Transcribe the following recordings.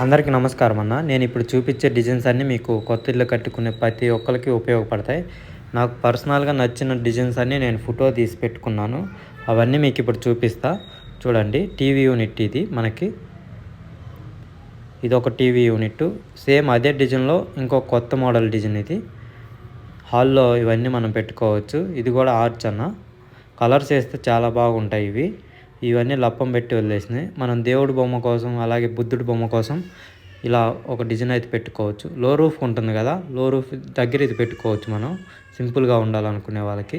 అందరికీ నమస్కారం అన్న. నేను ఇప్పుడు చూపించే డిజైన్స్ అన్నీ మీకు కొత్త ఇల్లు కట్టుకునే ప్రతి ఒక్కరికి ఉపయోగపడతాయి. నాకు పర్సనల్గా నచ్చిన డిజైన్స్ అన్నీ నేను ఫోటో తీసి పెట్టుకున్నాను. అవన్నీ మీకు ఇప్పుడు చూపిస్తా. చూడండి టీవీ యూనిట్ ఇది మనకి. ఇది ఒక టీవీ యూనిట్. సేమ్ అదే డిజైన్లో ఇంకో కొత్త మోడల్ డిజైన్ ఇది. హాల్లో ఇవన్నీ మనం పెట్టుకోవచ్చు. ఇది కూడా ఆర్చ్ అన్న. కలర్స్ వేస్తే చాలా బాగుంటాయి ఇవి. ఇవన్నీ లప్పం పెట్టి వదిలేసినాయి మనం దేవుడి బొమ్మ కోసం అలాగే బుద్ధుడి బొమ్మ కోసం ఇలా ఒక డిజైన్ అయితే పెట్టుకోవచ్చు. లో రూఫ్ ఉంటుంది కదా లో రూఫ్ దగ్గర ఇది పెట్టుకోవచ్చు మనం. సింపుల్గా ఉండాలనుకునే వాళ్ళకి.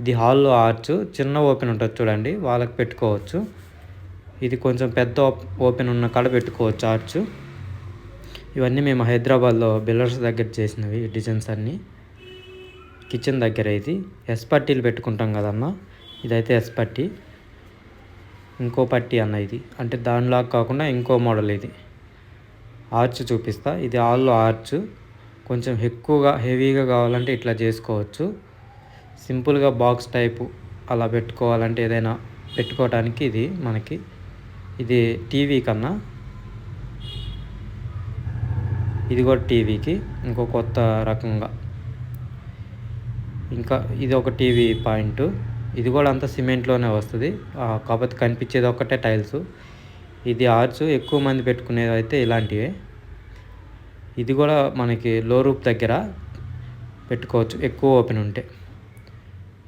ఇది హాల్లో ఆర్చ్ చిన్న ఓపెన్ ఉంటుంది చూడండి వాళ్ళకి పెట్టుకోవచ్చు. ఇది కొంచెం పెద్ద ఓపెన్ ఉన్న కాడ పెట్టుకోవచ్చు ఆర్చ్. ఇవన్నీ మేము హైదరాబాద్లో బిల్లర్స్ దగ్గర చేసినవి డిజైన్స్ అన్నీ. కిచెన్ దగ్గర ఇది. ఎస్పర్టీలు పెట్టుకుంటాం కదమ్మా. ఇదైతే ఎస్పర్టీ ఇంకో పట్టి అన్న ఇది. అంటే దానిలా కాకుండా ఇంకో మోడల్ ఇది. ఆర్చ్ చూపిస్తా. ఇది ఆల్లో ఆర్చ్ కొంచెం ఎక్కువగా హెవీగా కావాలంటే ఇట్లా చేసుకోవచ్చు. సింపుల్గా బాక్స్ టైపు అలా పెట్టుకోవాలంటే ఏదైనా పెట్టుకోవడానికి ఇది మనకి. ఇది టీవీ కన్నా. ఇది కూడా టీవీకి ఇంకో కొత్త రకంగా. ఇంకా ఇది ఒక టీవీ పాయింట్. ఇది కూడా అంతా సిమెంట్లోనే వస్తుంది. కాకపోతే కనిపించేది ఒక్కటే టైల్స్. ఇది ఆర్చ్ ఎక్కువ మంది పెట్టుకునేది అయితే ఇలాంటివే. ఇది కూడా మనకి లో రూప్ దగ్గర పెట్టుకోవచ్చు ఎక్కువ ఓపెన్ ఉంటే.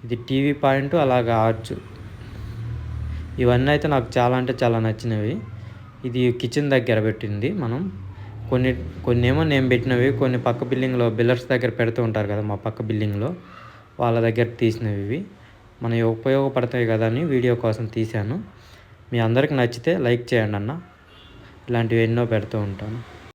ఇది టీవీ పాయింట్ అలాగే ఆర్చ్. ఇవన్నీ అయితే నాకు చాలా అంటే చాలా నచ్చినవి. ఇది కిచెన్ దగ్గర పెట్టింది మనం. కొన్ని కొన్ని ఏమో నేను పెట్టినవి కొన్ని పక్క బిల్డింగ్లో బిల్లర్స్ దగ్గర పెడుతూ ఉంటారు కదా మా పక్క బిల్డింగ్లో వాళ్ళ దగ్గర తీసినవి ఇవి. మన ఉపయోగపడతాయి కదా అని వీడియో కోసం తీశాను. మీ అందరికి నచ్చితే లైక్ చేయండి అన్న. ఇలాంటివి ఎన్నో పెడుతూ ఉంటాను.